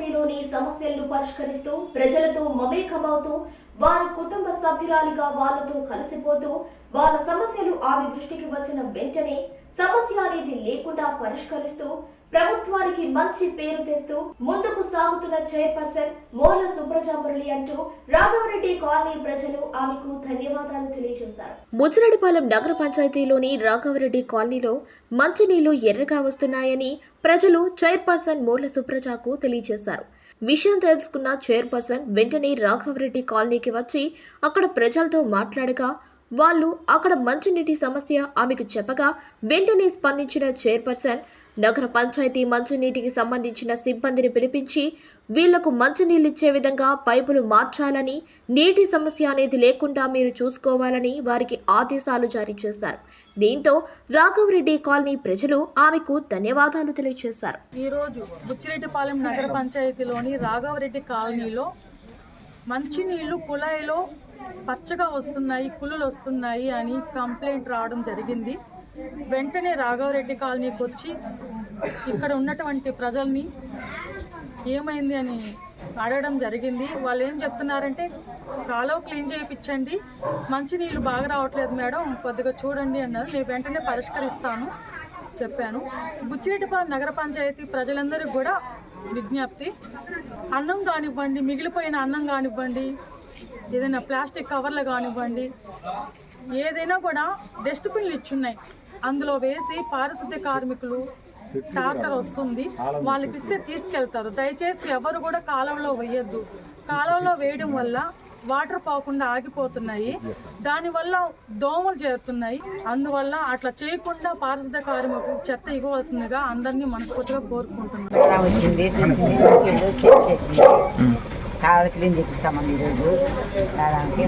పంచాయతీలోని సమస్యలను పరిష్కరిస్తూ ప్రజలతో మమేకమవుతూ వారి కుటుంబ సభ్యురాలిగా వాళ్ళతో కలిసిపోతూ వాళ్ళ సమస్యలు ఆమె దృష్టికి వచ్చిన వెంటనే సమస్య అనేది లేకుండా పరిష్కరిస్తూ ప్రభుత్వానికి మంచి పేరు తెస్తూ ముందుకు సాగుతున్న చైర్పర్సన్ మోర్ల సుబ్రజామురళి అంటూ రాఘవరెడ్డి కాలనీ ప్రజలు ఆమెకు ధన్యవాదాలు తెలియజేశారు ముచ్చిరెడ్డిపాలెం నగర పంచాయతీలోని రాఘవరెడ్డి కాలనీలో మంచినీళ్ళు ఎర్రగా వస్తున్నాయని ప్రజలు చైర్పర్సన్ మోర్ల సుప్రజాకు తెలియజేశారు. విషయం తెలుసుకున్న చైర్పర్సన్ వెంటనే రాఘవరెడ్డి కాలనీకి వచ్చి అక్కడ ప్రజలతో మాట్లాడగా వాళ్ళు అక్కడ మంచినీటి సమస్య ఆమెకు చెప్పగా వెంటనే స్పందించిన చైర్పర్సన్ నగర పంచాయతీ మంచినీటికి సంబంధించిన సిబ్బందిని పిలిపించి వీళ్ళకు మంచినీళ్ళిచ్చే విధంగా పైపులు మార్చాలని నీటి సమస్య అనేది లేకుండా మీరు చూసుకోవాలని వారికి ఆదేశాలు జారీ చేశారు. దీంతో రాఘవరెడ్డి కాలనీ ప్రజలు ఆమెకు ధన్యవాదాలు తెలియజేశారు. ఈరోజు బుచ్చిరెడ్డిపాలెం నగర పంచాయతీలోని రాఘవరెడ్డి కాలనీలో మంచినీళ్ళు కుళాయిలో పచ్చగా వస్తున్నాయి కులులు వస్తున్నాయి అని కంప్లైంట్ రావడం జరిగింది. వెంటనే రాఘవరెడ్డి కాలనీకి వచ్చి ఇక్కడ ఉన్నటువంటి ప్రజల్ని ఏమైంది అని అడగడం జరిగింది. వాళ్ళు ఏం చెప్తున్నారంటే కాలువ క్లీన్ చేయించండి మంచినీళ్ళు బాగా రావట్లేదు మేడం కొద్దిగా చూడండి అన్నారు. నేను వెంటనే పరిష్కరిస్తాను చెప్పాను. బుచ్చిరెడ్డిపాలెం నగర పంచాయతీ ప్రజలందరికీ కూడా విజ్ఞప్తి. అన్నం కానివ్వండి మిగిలిపోయిన అన్నం కానివ్వండి ఏదైనా ప్లాస్టిక్ కవర్లు కానివ్వండి ఏదైనా కూడా డస్ట్బిన్లు ఇచ్చున్నాయి. అందులో వేసి పారిశుద్ధ్య కార్మికులు ట్రాక్టర్ వస్తుంది. వాళ్ళకి ఇస్తే తీసుకెళ్తారు. దయచేసి ఎవరు కూడా కాలంలో వేయొద్దు. కాలంలో వేయడం వల్ల వాటర్ పోకుండా ఆగిపోతున్నాయి. దానివల్ల దోమలు చేరుతున్నాయి. అందువల్ల అట్లా చేయకుండా పారిశుద్ధ్య కార్మికులు చెత్త ఇవ్వవలసిందిగా అందరినీ మనస్ఫూర్తిగా చేసింది కావాలి క్లీన్ చేపిస్తామని ఈరోజు. దానికి